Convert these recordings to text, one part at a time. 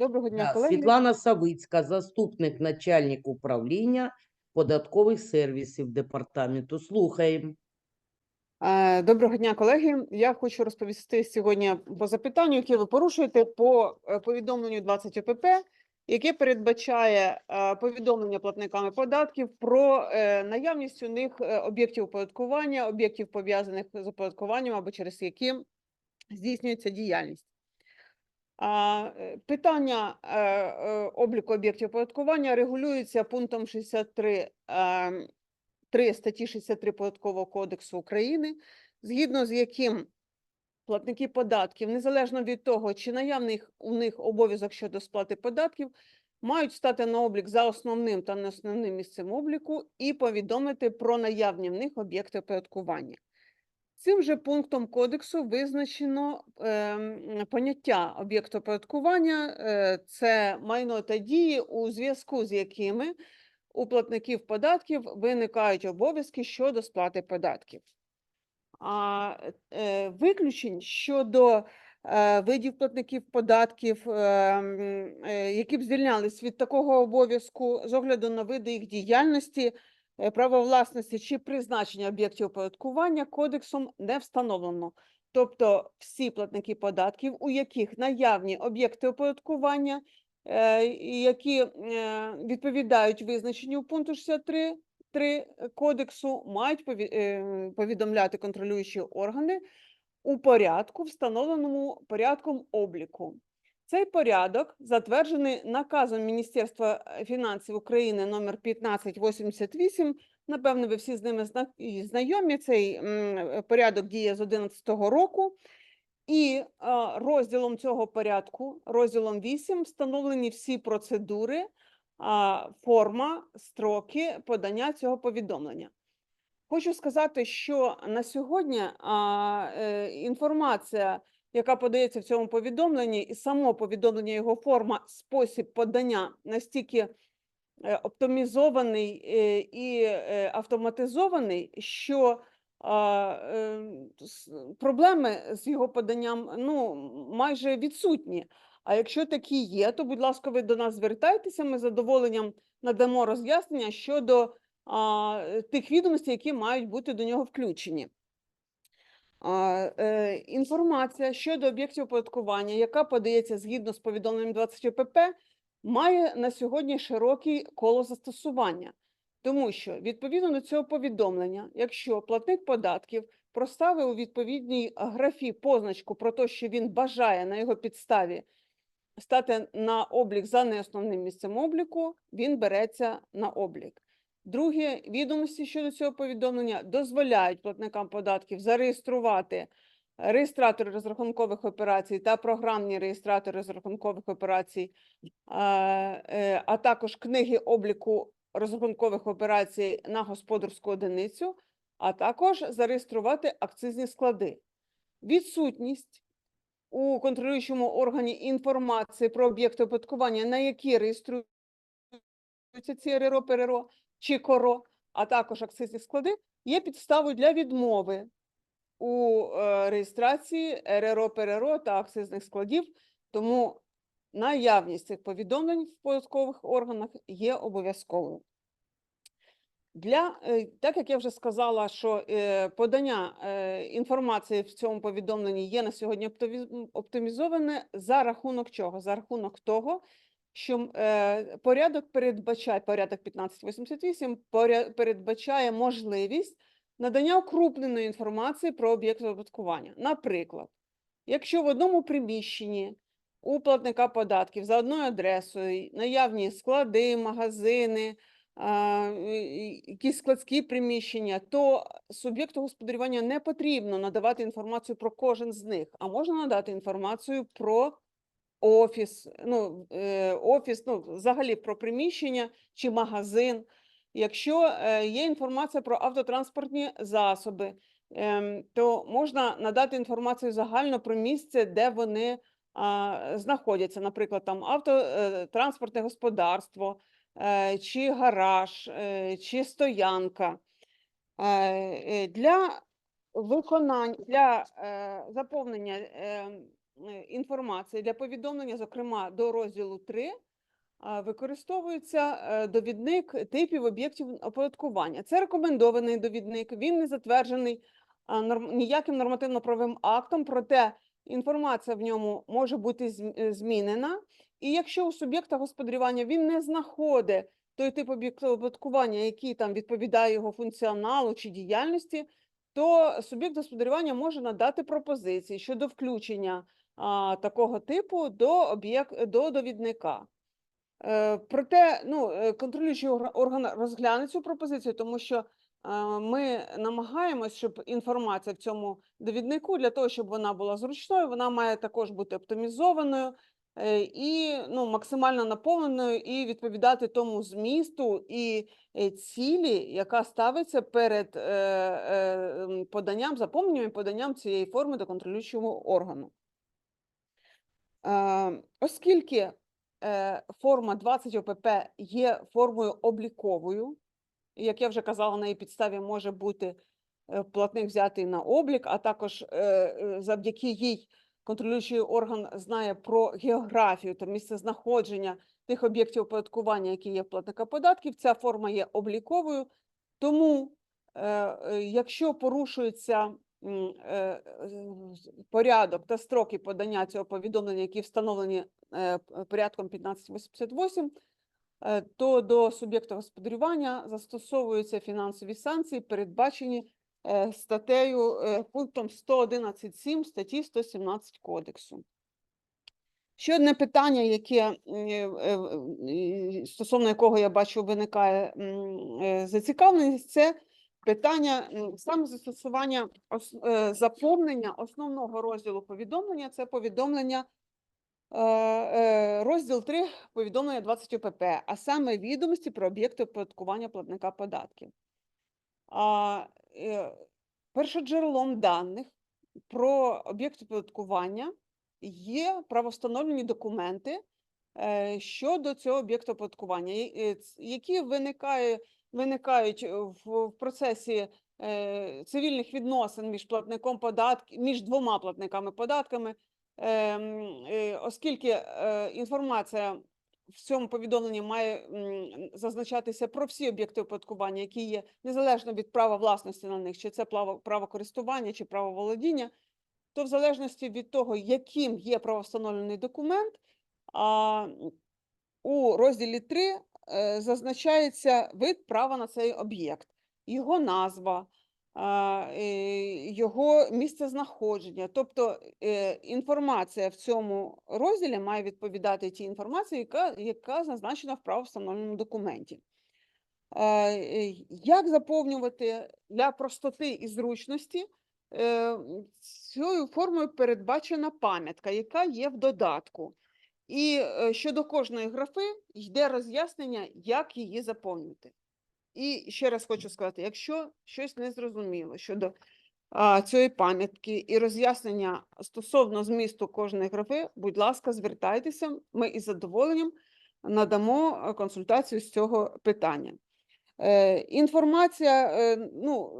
Доброго дня, Да, колеги. Світлана Савицька, заступник начальника управління податкових сервісів департаменту. Слухаємо. Е, Доброго дня, колеги. Я хочу розповісти сьогодні по запитанню, яке ви порушуєте по е, повідомленню 20 ОПП, яке передбачає е, повідомлення платниками податків про наявність у них об'єктів оподаткування, об'єктів пов'язаних з оподаткуванням або через які здійснюється діяльність. Е, Питання е, е, обліку об'єктів оподаткування регулюється пунктом 63 ем, 3 статті 63 Податкового кодексу України, згідно з яким платники податків, незалежно від того, чи наявний у них обов'язок щодо сплати податків, мають стати на облік за основним та неосновним місцем обліку і повідомити про наявні в них об'єкти оподаткування. Цим же пунктом кодексу визначено ем, поняття об'єкту оподаткування е, це майно та дії, у зв'язку з якими у платників податків виникають обов'язки щодо сплати податків. А е, виключень щодо е, видів платників податків, е, е, які б звільнялись від такого обов'язку з огляду на види їх діяльності, е, право власності чи призначення об'єктів оподаткування кодексом не встановлено. Тобто всі платники податків, у яких наявні об'єкти оподаткування, е, які е, відповідають визначенню пункту 63 3 кодексу, мають е, повідомляти контролюючі органи у порядку, встановленому порядком обліку. Цей порядок затверджений наказом Міністерства е, фінансів України номер 1588. Напевно, ви всі з ними зна- знайомі. Цей е, порядок діє з 2011 року. І розділом цього порядку, розділом 8, встановлені всі процедури, форма, строки подання цього повідомлення. Хочу сказати, що на сьогодні е, інформація, яка подається в цьому повідомленні, і само повідомлення, його форма, спосіб подання настільки е, оптимізований е, і е, автоматизований, що проблеми з його поданням ну, майже відсутні. А якщо такі є, то, будь ласка, ви до нас звертайтеся, ми з задоволенням надамо роз'яснення щодо а, тих відомостей, які мають бути до нього включені. Е, Інформація щодо об'єктів оподаткування, яка подається згідно з повідомленням 20 ОПП, має на сьогодні широкий коло застосування. Тому що відповідно до цього повідомлення, якщо платник податків проставив у відповідній графі позначку про те, що він бажає на його підставі стати на облік за неосновним місцем обліку, він береться на облік. Друге, відомості щодо цього повідомлення дозволяють платникам податків зареєструвати реєстратори розрахункових операцій та програмні реєстратори розрахункових операцій, а, е, також книги обліку розрахункових операцій на господарську одиницю, а також зареєструвати акцизні склади. Відсутність у контролюючому органі інформації про об'єкти оподаткування, на які реєструються ці РРО, ПРРО чи КОРО, а також акцизні склади, є підставою для відмови у е, реєстрації РРО, ПРРО та акцизних складів, тому наявність цих повідомлень в податкових органах є обов'язковою. Для, е, так як я вже сказала, що е, подання інформації в цьому повідомленні є на сьогодні оптимізоване за рахунок чого? За рахунок того, що е, порядок передбачає, порядок 1588 поря- передбачає можливість надання укрупненої інформації про об'єкт оподаткування. Наприклад, якщо в одному приміщенні у платника податків за одною адресою наявні склади, магазини, якісь складські приміщення, то суб'єкту господарювання не потрібно надавати інформацію про кожен з них, а можна надати інформацію про офіс, ну, е, офіс, ну, взагалі про приміщення чи магазин. Якщо е, є інформація про автотранспортні засоби, ем, то можна надати інформацію загально про місце, де вони знаходяться, наприклад, там автотранспортне господарство, е, чи гараж, чи стоянка. Для виконання, для заповнення е, е, інформації для повідомлення, зокрема до розділу 3, використовується е, довідник типів об'єктів оподаткування. Це рекомендований довідник, він не затверджений ніяким нормативно-правовим актом, проте інформація в ньому може бути е, змінена. І якщо у суб'єкта господарювання він не знаходить той тип оподаткування, який там відповідає його функціоналу чи діяльності, то суб'єкт господарювання може надати пропозиції щодо включення такого типу до об'єк... до довідника. Е, Проте, ну, е, контролюючий орган розгляне цю пропозицію, тому що е, ми намагаємось, щоб інформація в цьому довіднику для того, щоб вона була зручною, вона має також бути оптимізованою і ну, максимально наповненою, і відповідати тому змісту і цілі, яка ставиться перед поданням, заповненням і поданням цієї форми до контролюючого органу. Е, Оскільки е, форма 20 ОПП є формою обліковою, як я вже казала, на її підставі може бути е, платник взятий на облік, а також завдяки їй контролюючий орган знає про географію та місцезнаходження тих об'єктів оподаткування, які є в платника податків. Ця форма є обліковою. Тому, якщо порушується порядок та строки подання цього повідомлення, які встановлені е, порядком 1588, е, то до суб'єкта господарювання застосовуються фінансові санкції, передбачені е, статтею е, пунктом 111.7 статті 117 Кодексу. Ще одне питання, яке е, е, е, стосовно якого я бачу виникає е, зацікавленість, це питання саме застосування ос- е, заповнення основного розділу повідомлення. Це повідомлення е, е, розділ 3 повідомлення 20 ОПП, а саме відомості про об'єкти оподаткування платника податків. А, першоджерелом даних про об'єкти оподаткування є правовстановлені документи щодо цього об'єкту оподаткування, які виникає, виникають е, в, процесі е, цивільних відносин між платником податків, між двома платниками податками, ем, е, оскільки інформація в цьому повідомленні має зазначатися про всі об'єкти оподаткування, які є незалежно від права власності на них, чи це право, користування, чи право володіння, то в залежності від того, яким є правовстановлений документ, у розділі 3 е, зазначається вид права на цей об'єкт, його назва, е, його місце знаходження. Тобто е, інформація в цьому розділі має відповідати тій інформації, яка, яка зазначена в правовстановленому документі. Е, е, Як заповнювати для простоти і зручності? е, Цією формою передбачена пам'ятка, яка є в додатку. І е, щодо кожної графи йде роз'яснення, як її заповнювати. І ще раз хочу сказати: якщо щось не зрозуміло щодо а, цієї пам'ятки і роз'яснення стосовно змісту кожної графи, будь ласка, звертайтеся, ми із задоволенням надамо е, консультацію з цього питання. Е, Інформація, ну,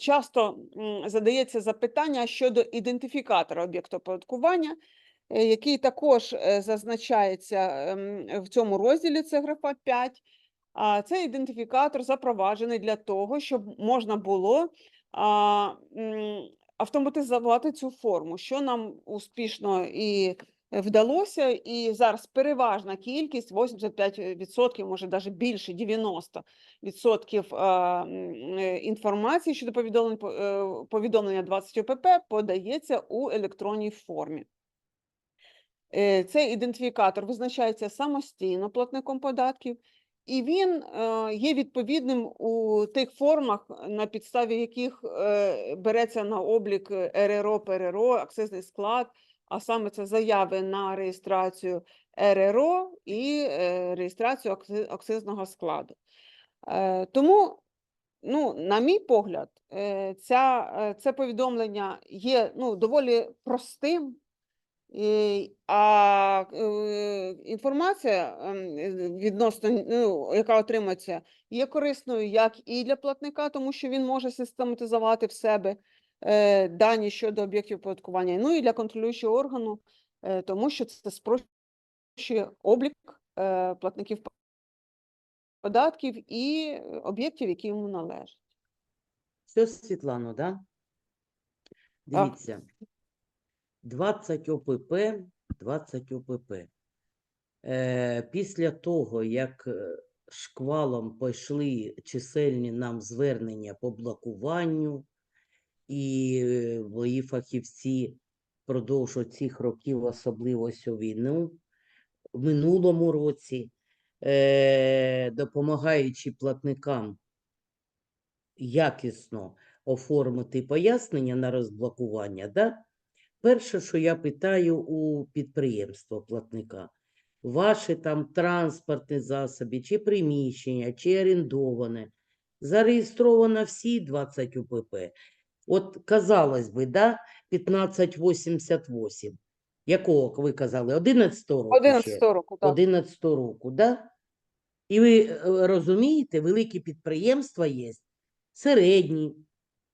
часто задається запитання щодо ідентифікатора об'єкту оподаткування, який також е, зазначається ем, в цьому розділі, це графа 5. А цей ідентифікатор запроваджений для того, щоб можна було автоматизувати цю форму, що нам успішно і вдалося. І зараз переважна кількість, 85%, може навіть більше, 90% відсотків а, м, е, інформації щодо е, повідомлення 20 ОПП подається у електронній формі. Е, Цей ідентифікатор визначається самостійно платником податків, і він е, є відповідним у тих формах, на підставі яких е, береться на облік РРО, ПРРО, акцизний склад, а саме це заяви на реєстрацію РРО і реєстрацію акцизного складу. Тому, ну, на мій погляд, ця, це повідомлення є ну, доволі простим. А е, інформація ем, е, відносно, ну, яка отримується, є корисною як і для платника, тому що він може систематизувати в себе е, дані щодо об'єктів оподаткування. Ну і для контролюючого органу, тому що це спрощує облік платників податків і об'єктів, які йому належать. Все, Світлано, да? Так. Дивіться. 20 ОПП, 20 ОПП. Е, після того, як е, шквалом пішли чисельні нам звернення по блокуванню, і е, мої фахівці впродовж цих років, особливо у війну, в минулому році, е, допомагаючи платникам якісно оформити пояснення на розблокування, да? Перше, що я питаю у підприємства платника, ваші там транспортні засоби, чи приміщення, чи орендоване, зареєстровано всі 20 УПП. От, казалось би, да, 1588. Якого ви казали? 11 року? 11 року, так. 11 року, да? І ви е, розумієте, великі підприємства є, середні.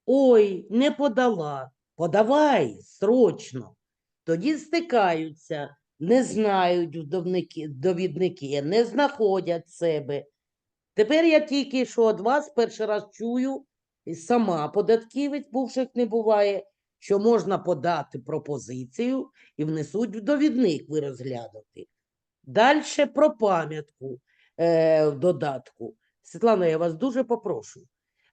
Ой, не подала. Подавай срочно. Тоді стикаються, не знають довідники, не знаходять себе. Тепер я тільки що від вас перший раз чую, і сама податківець, бувших не буває, що можна подати пропозицію і внесуть в довідник ви розглянути. Далі про пам'ятку е, додатку. Світлана, я вас дуже попрошу.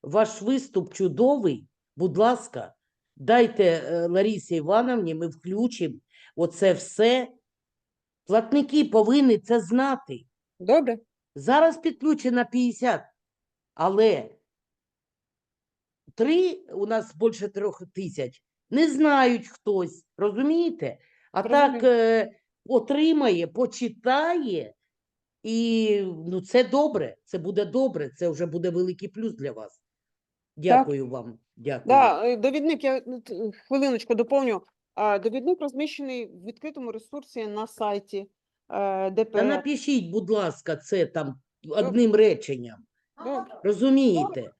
Ваш виступ чудовий. Будь ласка, дайте е, Ларісі Івановні, ми включимо оце все. Платники повинні це знати. Добре? Зараз підключено 50, але три, у нас більше трьох тисяч, не знають хтось, розумієте? А так е, отримає, почитає, і ну, це добре, це буде добре, це вже буде великий плюс для вас. Дякую вам. Дякую. Да, е, довідник, я ну, хвилиночку доповню. Довідник розміщений в відкритому ресурсі на сайті е, Та напишіть, будь ласка, це там одним реченням. Добре. Розумієте?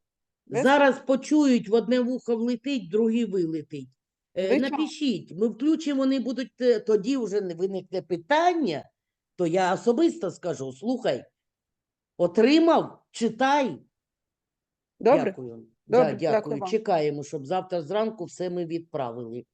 Без Зараз почують, в одне вухо влетить, друге вилетить. Е, Звичайно. Напишіть, ми включимо, вони будуть, е, тоді вже не виникне питання, то я особисто скажу, слухай, отримав, читай. Добре? Дякую. Добре, Да, дякую дякую. вам. Чекаємо, щоб завтра зранку все ми відправили.